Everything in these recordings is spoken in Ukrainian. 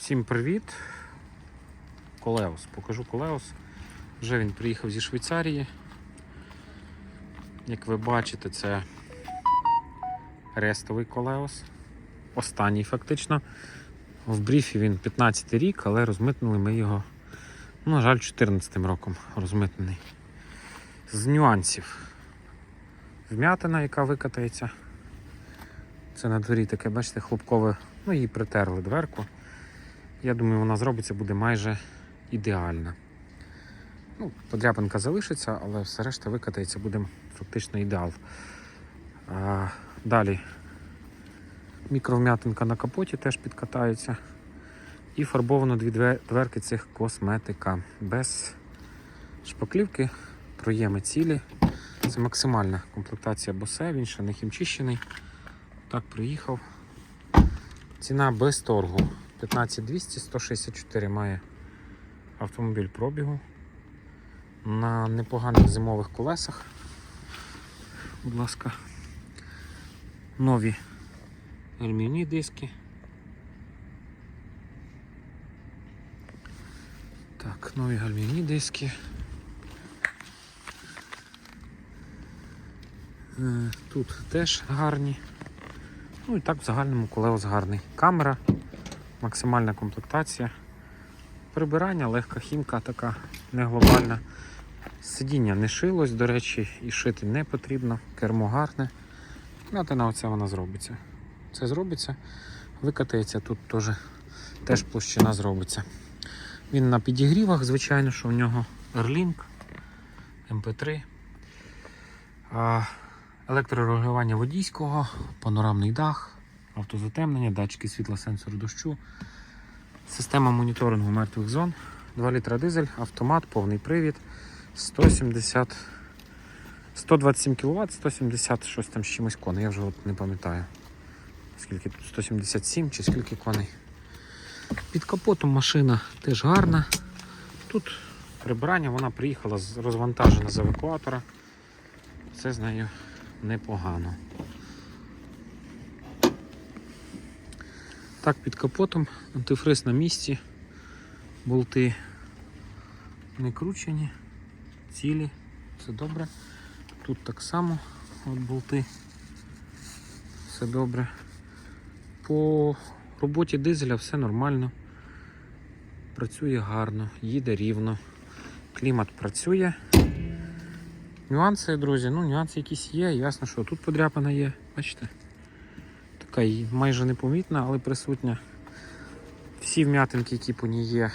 Всім привіт! Колеос. Покажу Колеос. Вже він приїхав зі Швейцарії. Як ви бачите, це рестовий Колеос. Останній фактично. В бріфі він 15 рік, але розмитнили ми його, ну, на жаль, 14 роком розмитнений. З нюансів. Вмятина, яка викатається. Це на дворі таке, бачите, хлопкове, ну її притерли дверку. Я думаю, вона зробиться, буде майже ідеальна. Ну, подряпинка залишиться, але все решта викатається, буде фактично ідеал. А, далі мікровм'ятинка на капоті теж підкатається. І фарбовано дві дверки цих косметика. Без шпаклівки, проєми цілі. Це максимальна комплектація босе, він ще не хімчищений. Так, приїхав. Ціна без торгу. 15200, 164 має автомобіль пробігу. На непоганих зимових колесах. Будь ласка. Нові альмівні диски. Так, нові гальмівні диски. Е, Тут теж гарні. Ну і так в загальному колеос гарний. Камера, максимальна комплектація. Прибирання, легка хімка така, не глобальна. Сидіння не шилось, до речі, і шити не потрібно. Кермо гарне. М'ятина оця вона зробиться. Це зробиться, викатається тут теж, теж площина зробиться. Він на підігрівах, звичайно, що в нього Erling, MP3. А, електрорегулювання водійського, панорамний дах, автозатемнення, датчики світла, сенсор дощу, система моніторингу мертвих зон, 2 літра дизель, автомат, повний привід, 170, 127 кВт, 170 щось там з чимось коней, я вже от не пам'ятаю. Скільки тут 177 чи скільки коней. Під капотом машина теж гарна. Тут прибирання, вона приїхала розвантажена з евакуатора. Це з нею непогано. Так, під капотом антифриз на місці, болти не кручені, цілі, все добре. Тут так само от болти, все добре. По роботі дизеля все нормально. Працює гарно, їде рівно, клімат працює. Нюанси, друзі, ну нюанси якісь є. Ясно, що тут подряпана є, бачите? Така і майже непомітна, але присутня. Всі вм'ятинки, які по ній є,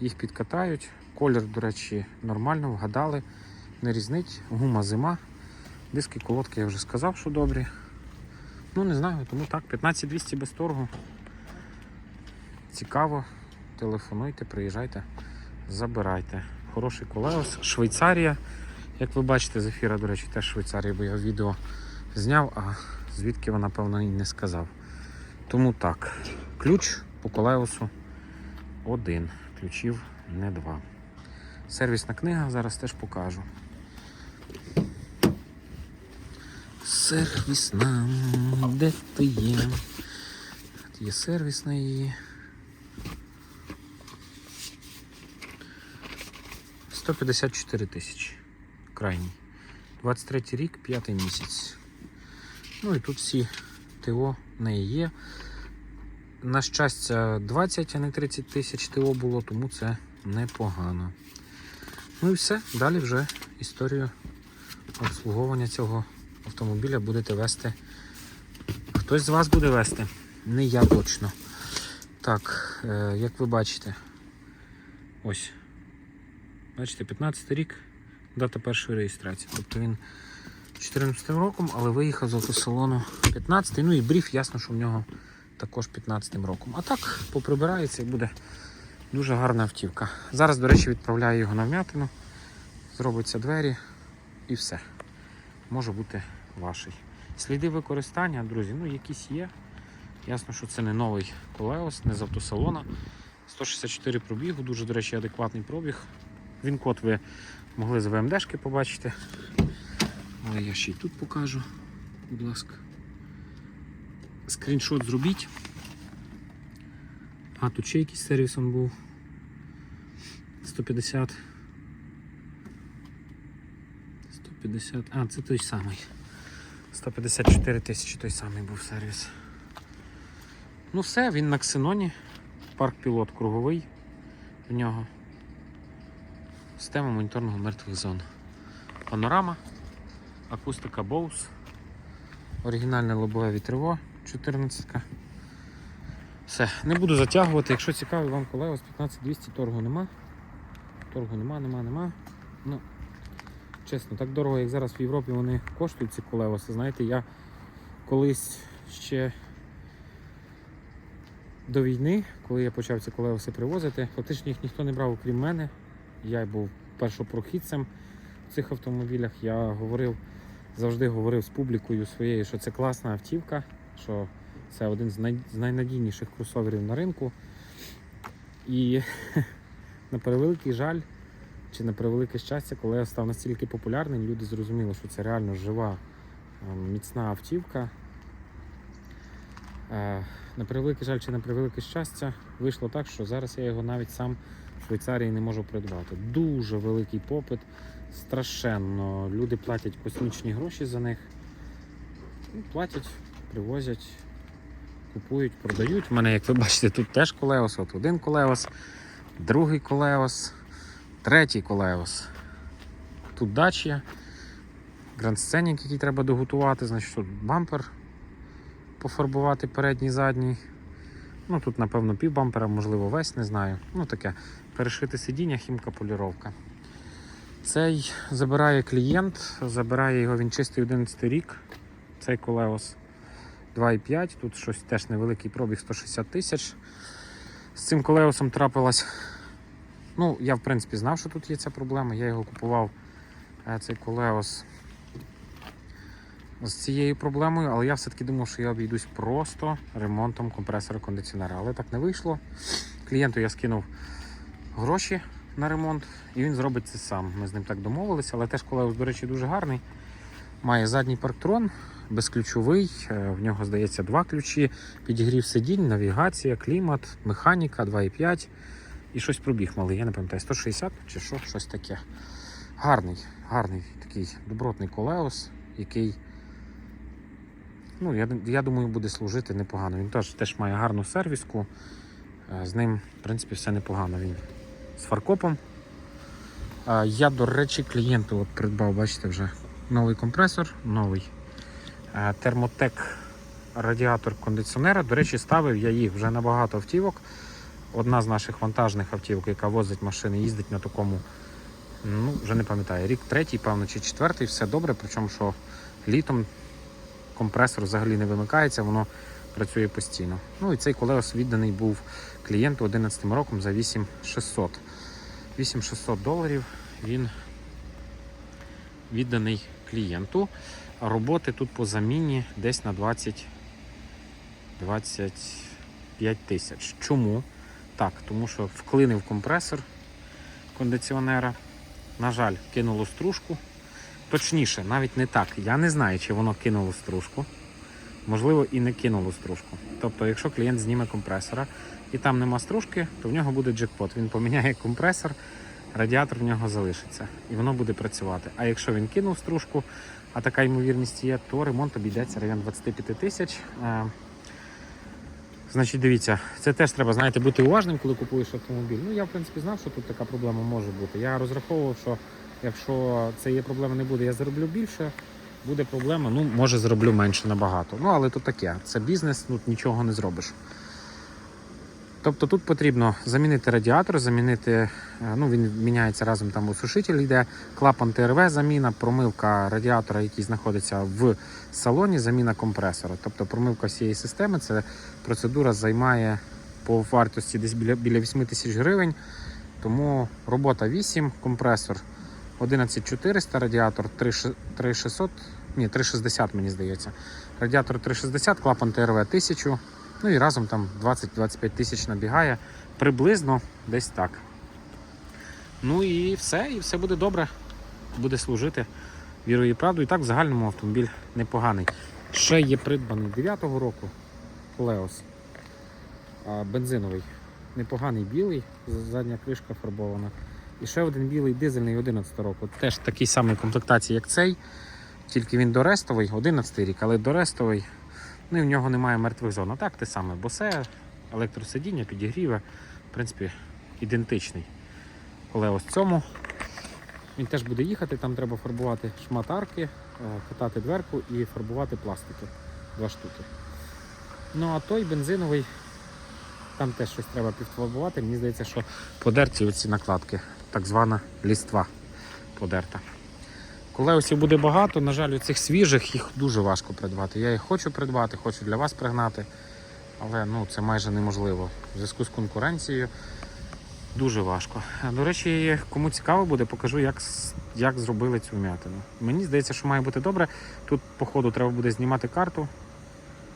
їх підкатають. Колір, до речі, нормально, вгадали, не різнить. Гума зима. Диски, колодки я вже сказав, що добрі. Ну, не знаю, тому так, 15200 без торгу. Цікаво. Телефонуйте, приїжджайте, забирайте. Хороший колеос. Швейцарія. Як ви бачите, з ефіра, до речі, теж Швейцарія, бо я відео зняв, а звідки вона, певно, і не сказав. Тому так, ключ по колеосу один. Ключів не два. Сервісна книга зараз теж покажу. Сервісна, де ти є? Є сервісна її. 154 тисячі. Крайній. 23 рік, 5 місяць. Ну і тут всі ТО в неї є. На щастя, 20, а не 30 тисяч ТО було, тому це непогано. Ну і все. Далі вже історію обслуговування цього автомобіля будете вести. Хтось з вас буде вести, не я точно. Так, е, як ви бачите, ось. Бачите, 15 рік, дата першої реєстрації. Тобто він 14 роком, але виїхав з автосалону 15 Ну і бріф, ясно, що в нього також 15 роком. А так поприбирається і буде дуже гарна автівка. Зараз, до речі, відправляю його на вмятину, зробиться двері і все. Може бути ваший. Сліди використання, друзі, ну якісь є. Ясно, що це не новий колеос, не з автосалона. 164 пробігу, дуже, до речі, адекватний пробіг. Він код ви могли з ВМДшки побачити. Але я ще й тут покажу, будь ласка. Скріншот зробіть. А тут ще якийсь сервіс он був. 150. 150. А, це той самий. 154 тисячі той самий був сервіс. Ну все, він на ксеноні. Парк пілот круговий в нього. Система моніторного мертвих зон. Панорама, акустика Bose, оригінальне лобове вітриво 14. Все, не буду затягувати. Якщо цікавий вам колеос 15200 торгу нема. Торгу нема, нема, нема. Ну, чесно, так дорого, як зараз в Європі вони коштують ці колеоси. Знаєте, я колись ще до війни, коли я почав ці колеоси привозити, фактично їх ніхто не брав, окрім мене. Я був першопрохідцем в цих автомобілях. Я говорив, завжди говорив з публікою своєю, що це класна автівка, що це один з, най... з найнадійніших кросоверів на ринку. І на превеликий жаль, чи на превелике щастя, коли я став настільки популярним, люди зрозуміли, що це реально жива, е, міцна автівка. Е, На превеликий жаль, чи на превелике щастя, вийшло так, що зараз я його навіть сам Швейцарії не можу придбати. Дуже великий попит, страшенно. Люди платять космічні гроші за них. Платять, привозять, купують, продають. У мене, як ви бачите, тут теж колеос. От один колеос, другий колеос, третій колеос. Тут дача, гранд-сценік, який треба доготувати, значить тут бампер пофарбувати передній, задній. Ну тут, напевно, пів бампера, можливо, весь, не знаю. Ну таке. Перешити сидіння, хімка, поліровка. Цей забирає клієнт, забирає його він чистий 11 рік. Цей колеос 2,5. Тут щось теж невеликий пробіг 160 тисяч. З цим колеосом трапилась. Ну, я в принципі знав, що тут є ця проблема. Я його купував е, цей колеос з цією проблемою, але я все-таки думав, що я обійдусь просто ремонтом компресора кондиціонера. Але так не вийшло. Клієнту я скинув гроші на ремонт, і він зробить це сам. Ми з ним так домовилися, але теж колеус, до речі, дуже гарний. Має задній парктрон, безключовий, е, в нього, здається, два ключі, підігрів сидінь, навігація, клімат, механіка 2,5 і щось пробіг малий, я не пам'ятаю, 160 чи що, щось таке. Гарний, гарний такий добротний колеус, який, ну, я, я думаю, буде служити непогано. Він теж, теж має гарну сервіску. Е, З ним, в принципі, все непогано. Він з фаркопом. Я, до речі, клієнту от придбав, бачите, вже новий компресор, новий термотек радіатор кондиціонера. До речі, ставив я їх вже на багато автівок. Одна з наших вантажних автівок, яка возить машини, їздить на такому, ну, вже не пам'ятаю, рік третій, певно, чи четвертий, все добре. Причому, що літом компресор взагалі не вимикається, воно працює постійно. Ну і цей колеос відданий був клієнту 11 роком за 8600. 8600 доларів він відданий клієнту. Роботи тут по заміні десь на 20 25 тисяч. Чому? Так, тому що вклинив компресор кондиціонера. На жаль, кинуло стружку. Точніше, навіть не так. Я не знаю, чи воно кинуло стружку. Можливо, і не кинуло стружку. Тобто, якщо клієнт зніме компресора і там нема стружки, то в нього буде джекпот. Він поміняє компресор, радіатор в нього залишиться і воно буде працювати. А якщо він кинув стружку, а така ймовірність є, то ремонт обійдеться район 25 тисяч. Е, Значить, дивіться, це теж треба, знаєте, бути уважним, коли купуєш автомобіль. Ну, я, в принципі, знав, що тут така проблема може бути. Я розраховував, що якщо цієї проблеми не буде, я зароблю більше. Буде проблема, ну, може, зроблю менше набагато. Ну, але то таке. Це бізнес, тут нічого не зробиш. Тобто тут потрібно замінити радіатор, замінити, е, ну він міняється разом там осушитель йде, клапан ТРВ, заміна, промивка радіатора, який знаходиться в салоні, заміна компресора. Тобто промивка всієї системи, це процедура займає по вартості десь біля, біля 8 тисяч гривень. Тому робота 8, компресор 11400, радіатор 3600, ні, 360 мені здається. Радіатор 360, клапан ТРВ 1000. Ну і разом там 20-25 тисяч набігає. Приблизно десь так. Ну і все, і все буде добре. Буде служити вірою і правдою. І так в загальному автомобіль непоганий. Ще є придбаний 9-го року Леос. Бензиновий. непоганий білий, задня кришка фарбована. І ще один білий дизельний 11 року. Теж такий самий комплектації, як цей, тільки він дорестовий, 11 рік, але дорестовий. Ну і в нього немає мертвих зон. А так те саме, босе, електросидіння, підігріве, в принципі, ідентичний. Але ось цьому він теж буде їхати, там треба фарбувати шмат арки, е, катати дверку і фарбувати пластики. Два штуки. Ну а той бензиновий, там теж щось треба підфарбувати. Мені здається, що подерті оці накладки, так звана ліства подерта. Колесів буде багато, на жаль, у цих свіжих їх дуже важко придбати. Я їх хочу придбати, хочу для вас пригнати, але ну, це майже неможливо. В зв'язку з конкуренцією дуже важко. До речі, кому цікаво буде, покажу, як, як зробили цю вмятину. Мені здається, що має бути добре. Тут, по ходу, треба буде знімати карту,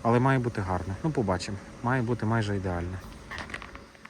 але має бути гарно. Ну, побачимо. Має бути майже ідеально.